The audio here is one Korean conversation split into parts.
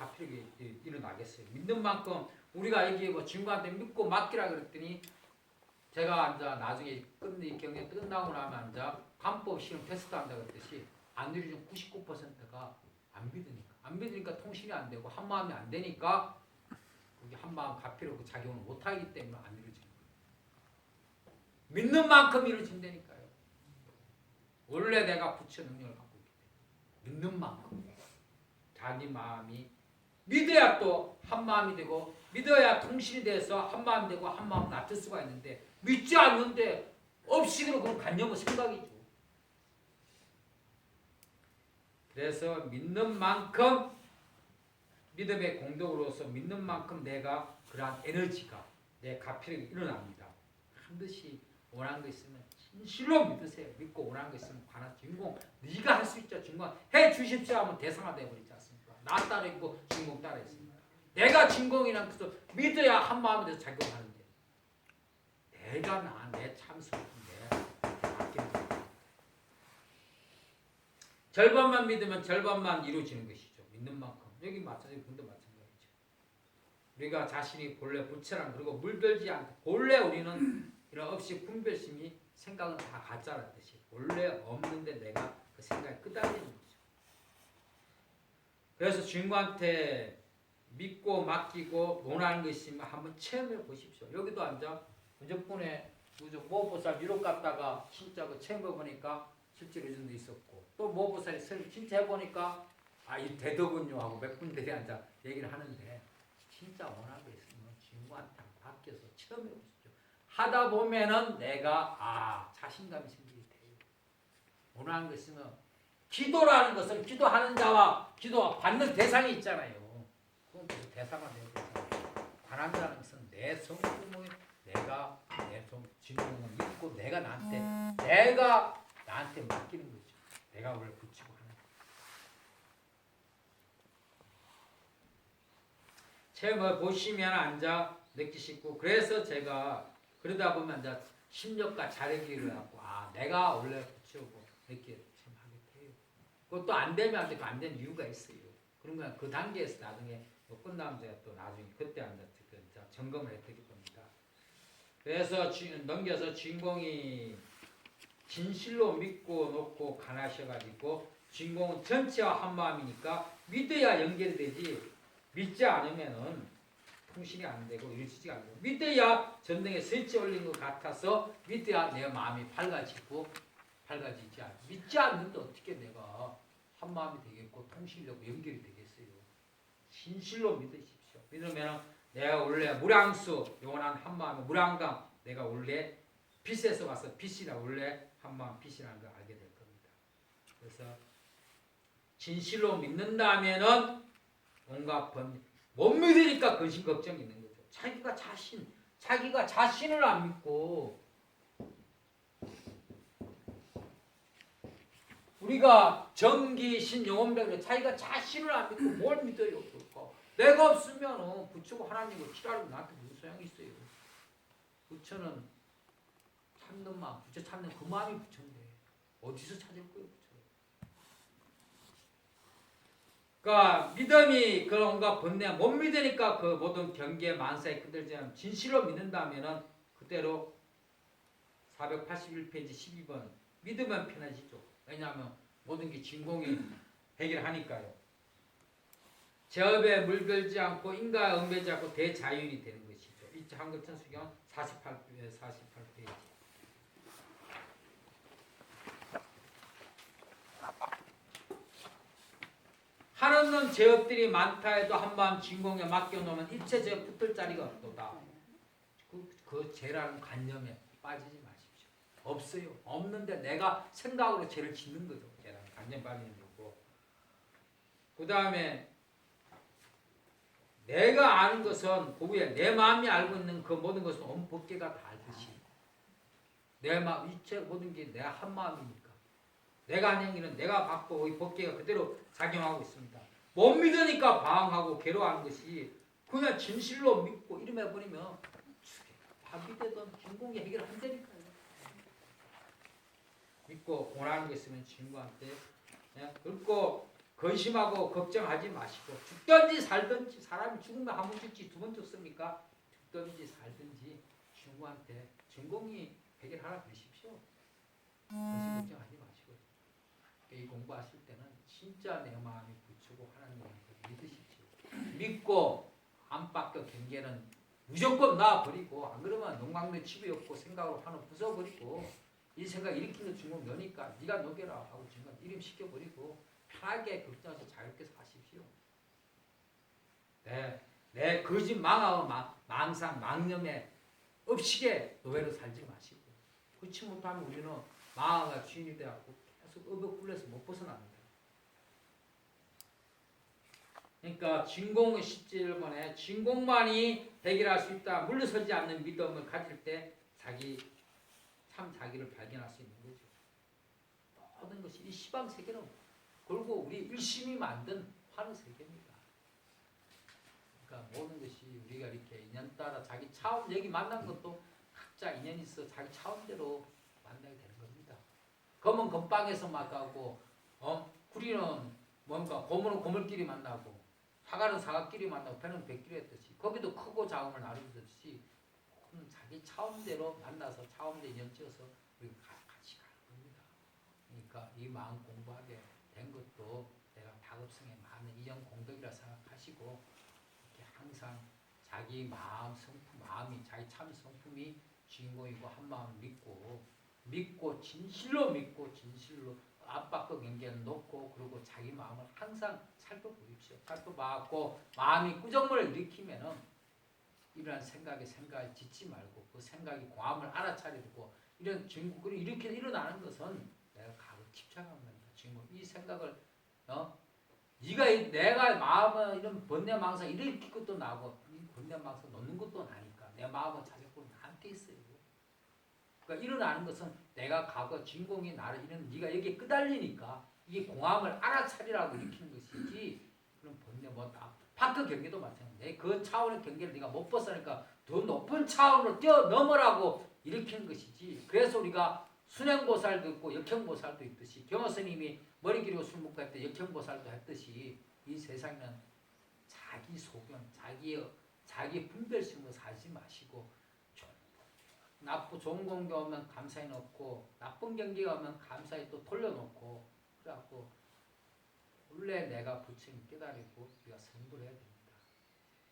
가필하게 일어나겠어요. 믿는 만큼 우리가 여기 뭐 친구한테 믿고 맡기라 그랬더니 제가 이제 나중에 끝내 경기 끝나고 나면 이제 간법 시험 테스트 한다 그랬듯이 안 누리는 99%가 안 믿으니까 안 믿으니까 통신이 안 되고 한 마음이 안 되니까 그게 한 마음 가필하고 작용을 못 하기 때문에 안 이루어지는 거예요. 믿는 만큼 이루어진다니까요. 원래 내가 부처 능력을 갖고 있기 때문에 믿는 만큼 자기 마음이 믿어야 또 한 마음이 되고 믿어야 통신이 돼서 한 마음 되고 한 마음 놔둘 수가 있는데 믿지 않는데 없이는 그런 관념은 생각이죠. 그래서 믿는 만큼 믿음의 공덕으로서 믿는 만큼 내가 그러한 에너지가 내 가필이 일어납니다. 반드시 원하는 거 있으면 진실로 믿으세요. 믿고 원하는 거 있으면 관한 주인공 네가 할 수 있죠. 주인공 해 주십시오 하면 대상화 않 나 따라 있고 주인공 따라 있습니다. 내가 주인공이란 것을 믿어야 한 마음에 대해서 작용하는데 내가 나내 거예요. 절반만 믿으면 절반만 이루어지는 것이죠. 믿는 만큼 여기 마찬가지 분도 마찬가지죠. 우리가 자신이 본래 부처랑 그리고 물들지 않고 본래 우리는 이런 없이 분별심이 생각은 다 가짜라는 뜻이 원래 없는데 내가 그 생각에 끄달리는. 그래서 주인공한테 믿고 맡기고 논하는 것이면 한번 체험해 보십시오. 여기도 앉아 무조건에 무조 모보살 유럽 갔다가 진짜 그 체험해 보니까 실제로 이런 데 있었고 또 모보살이 설- 진짜 해보니까 아 이 되더군요 하고 몇 분들이 앉아 얘기를 하는데 진짜 원하는 거 있으면 주인공한테 맡겨서 체험해 보십시오. 하다 보면은 내가 아 자신감이 생기게 돼요. 원하는 거 있으면 기도라는 것은 기도하는 자와 기도 받는 대상이 있잖아요. 그건 무슨 대상화 되고 관한다는 것은 내 성품을 내가 내성 진동을 믿고 내가 나한테 내가 나한테 맡기는 거죠. 내가 원래 붙이고 하는. 거. 체험을 보시면 앉아 느끼시고 그래서 제가 그러다 보면 이제 심력과 자력기를 갖고 아 내가 원래 붙이고 돼요. 그것도 안 되면 안 되고 안 되는 이유가 있어요. 그러면 그 단계에서 나중에 뭐 끝나면 제가 또 나중에 그때 앉아 그 점검을 해 드릴 겁니다. 그래서 주, 넘겨서 주인공이 진실로 믿고 놓고 가나셔가지고 주인공은 전체와 한 마음이니까 믿어야 연결이 되지 믿지 않으면은 통신이 안 되고 이루어지지가 않고 믿어야 전등에 스위치 올린 것 같아서 믿어야 내 마음이 밝아지고 밝아지지 않 믿지 않는데 어떻게 내가 한 마음이 되겠고 통신되고 연결이 되겠어요? 진실로 믿으십시오. 믿으면 내가 원래 무량수 영원한 한 마음의 무량감 내가 원래 빛에서 와서 빛이라 원래 한 마음 빛이라는 걸 알게 될 겁니다. 그래서 진실로 믿는다면은 온갖 번, 못 믿으니까 근심 걱정이 있는 거죠. 자기가 자신, 자기가 자신을 안 믿고 우리가 정기 신 영혼병으로 자기가 자신을 안 믿고 뭘 믿어요? 그거. 내가 없으면 부처고 하나님을 치라고 나한테 무슨 소용이 있어요? 부처는 찾는 마음, 부처 찾는 그 마음이 부처인데 어디서 찾을 거예요? 부처를? 그러니까 믿음이 그런가 번뇌 못 믿으니까 그 모든 경계 만사에 않으면 진실로 믿는다면은 그대로 481페이지 12번 믿으면 편해지죠. 왜냐하면 모든 게 진공이 해결하니까요. 제업에 물들지 않고 인가 응배지 않고 대자율이 되는 것이죠. 이 한글천 수경 48 48페이지. 하는 제업들이 많다 해도 한번 진공에 맡겨놓으면 일체 제업 붙을 자리가 없도다. 그, 그 죄라는 관념에 빠지지 마십시오. 없어요. 없는데 내가 생각으로 죄를 짓는 거죠. 관념 빠지는 거고. 그 다음에 내가 아는 것은 그 위에 내 마음이 알고 있는 그 모든 것은 온 법계가 다 알듯이 내 마음 이체 모든 게 내 한 마음이니까 내가 하는 일은 내가 받고 이 법계가 그대로 작용하고 있습니다. 못 믿으니까 방황하고 괴로워하는 것이 그냥 진실로 믿고 이름해 버리면 밥이 되든 진공이 해결한다니까요. 믿고 원하는 게 있으면 친구한테 예? 그리고 근심하고 걱정하지 마시고 죽든지 살든지 사람이 죽으면 한 번 죽지 두 번 죽습니까? 죽든지 살든지 친구한테 전공이 해결하라 그러십시오. 근심 걱정하지 마시고 이 공부하실 때는 진짜 내 마음이 굳히고 하나님을 믿으십시오. 믿고 안팎의 경계는 무조건 놔버리고 안 그러면 농광내 집이 없고 생각으로 하는 부숴버리고 이 생각 일으키는 중국 너니까 네가 녹여라 하고 중간 이름 시켜버리고 편하게 걱정해서 자유롭게 사십시오. 네, 내 거짓 망하고 망, 망상 망념에 업식에 노예로 살지 마시고 그렇지 못하면 우리는 망하가 주인이 되었고 계속 업에 굴려서 못 벗어납니다. 그러니까 진공의 17번에 진공만이 해결할 수 있다. 물러서지 않는 믿음을 가질 때 자기 참 자기를 발견할 수 있는 거죠. 모든 것이 이 시방 세계는 결국 우리 일심이 만든 화는 세계입니다. 그러니까 모든 것이 우리가 이렇게 인연 따라 자기 차원 여기 만난 것도 각자 인연이 있어 자기 차원대로 만나게 되는 겁니다. 검은 건빵에서 만나고 어? 구리는 뭔가 고물은 고물끼리 만나고 사과는 사과끼리 만나고 배는 배끼리 했듯이 거기도 크고 작음을 나누듯이 그건 자기 차원대로 만나서 차원대 인연 지어서 우리가 가- 같이 가는 겁니다. 그러니까 이 마음 공부하게 된 것도 내가 다급성에 많은 이전 공덕이라 생각하시고 이렇게 항상 자기 마음 성품 마음이 자기 참 성품이 주인공이고 한 마음을 믿고 믿고 진실로 믿고 진실로 압박과 경계는 놓고 그리고 자기 마음을 항상 살펴보십시오. 살펴봐갖고 마음이 꾸정을 일으키면은 이러한 생각에 생각을 짓지 말고 그 생각이 공함을 알아차리고 이런 증거들이 이렇게 일어나는 것은 내가 가고 집착하는 겁니다. 증거 이 생각을 어 네가 이- 내가 마음을 이런 번뇌망상 일으킬 것도 나고 이 번뇌망상 놓는 것도 나니까 내 마음은 자꾸 나한테 있어요. 그러니까 일어나는 것은 내가 과거 진공이 나를 이런 네가 여기에 끄달리니까 이게 공함을 알아차리라고 일으키는 것이지 그런 번뇌 뭐다 파크 경계도 마찬가지야. 그 차원의 경계를 네가 못 벗어나니까 더 높은 차원으로 뛰어 넘어라고 일으키는 것이지. 그래서 우리가 순행보살도 있고 역행보살도 있듯이 경호 스님이 머리 기르고 술 먹고 할때 역행보살도 했듯이 이 세상에는 자기 소견, 자기의 자기 분별심으로 살지 마시고 좀 나쁘 좋은 공기 오면 감사히 놓고 나쁜 경기가 오면 감사히 또 돌려놓고 그래갖고 원래 내가 부처님 깨달고 우리가 성불해야 됩니다.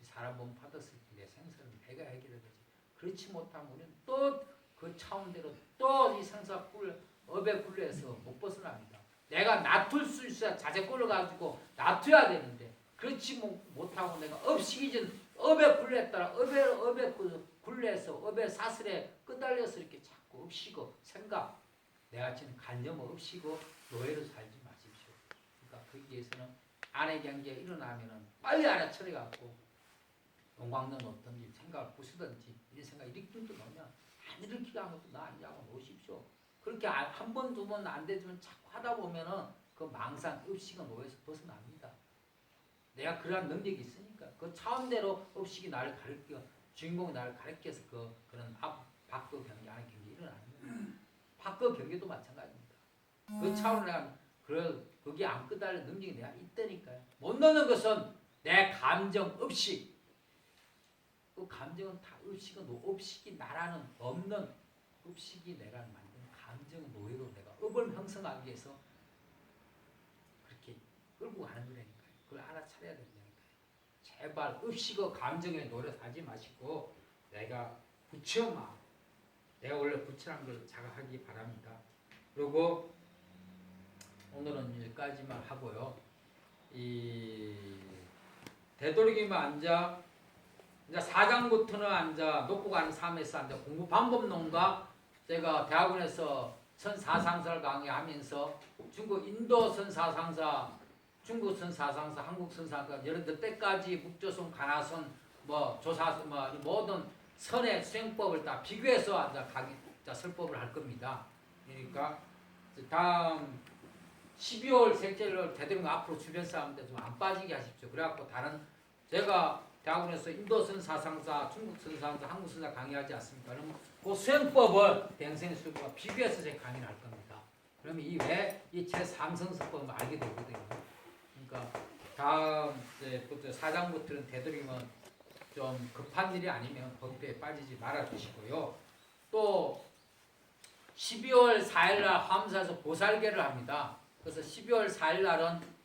이 사람 몸 받았을 때 내 생사는 내가 해결해야 되지. 그렇지 못하면 우리는 또 그 차원대로 또 이 생사 꿀 업에 굴려서 못 벗어납니다. 내가 놔둘 수 있어야 자제권을 가지고 놔둬야 되는데 그렇지 못- 못하고 내가 업시기전 업에 굴렸다라 업에 업에 그 굴려서 업에 사슬에 끄달려서 이렇게 자꾸 업시고 생각 내가 지금 간념 없이고 노예로 살지 거기에서는 아내 경계가 일어나면은 빨리 알아차려 갖고 용광로 놓든지 생각을 부수든지 이런 생각 일으키도 놓으면 안 일으키게 한 것도 나 아니냐고 놓으십시오. 그렇게 한 번 두 번 안 되지만 자꾸 하다 보면은 그 망상 의식은 노예에서 벗어납니다. 내가 그러한 능력이 있으니까 그 차원대로 의식이 나를 가르쳐 주인공이 나를 가르쳐서 그 그런 앞 밖의 경계 안의 경계 일어나는 거예요. 밖의 경계도 마찬가지입니다. 그 차원을 내가 그 거기 안 끄달릴 능력이 내가 있다니까요. 못 넣는 것은 내 감정 의식 그 감정은 다 의식은 노- 의식이 나라는 없는 의식이 내가 만든 감정 노예로 내가 업을 형성하기 위해서 그렇게 끌고 가는 거라니까요. 그걸 알아차려야 된다니까요. 제발 의식의 감정에 노래 하지 마시고 내가 부처마 내가 원래 부처란 걸 자각하기 바랍니다. 그리고 오늘은 여기까지만 하고요. 이 되도록이면 앉아 이제 4장부터는 앉아 놓고 가는 삶에서 앉아 공부 방법론과 제가 대학원에서 선사상사를 강의하면서 중국 인도 선사상사, 중국 선사상사, 한국 선사상사 여러 때까지 북조선, 가나선, 뭐 조사, 뭐 모든 선의 수행법을 다 비교해서 앉아 강의, 자 설법을 할 겁니다. 그러니까 다음 12월 셋째를 되도록 앞으로 주변 사람들 좀 안 빠지게 하십시오. 그래갖고 다른 제가 대학원에서 인도 선 사상사, 중국 선 사상사, 한국 선사 강의하지 않습니까? 그러면 그 수행법을 대행생 수행법과 비교해서 제가 강의를 할 겁니다. 그러면 이 왜 이 제3성서법을 알게 되거든요. 그러니까 다음 이제부터 사장부터는 되도록이면 좀 급한 일이 아니면 법회에 빠지지 말아 주시고요. 또 12월 4일 날 함사에서 보살계를 합니다. 그래서 12월 4일 날은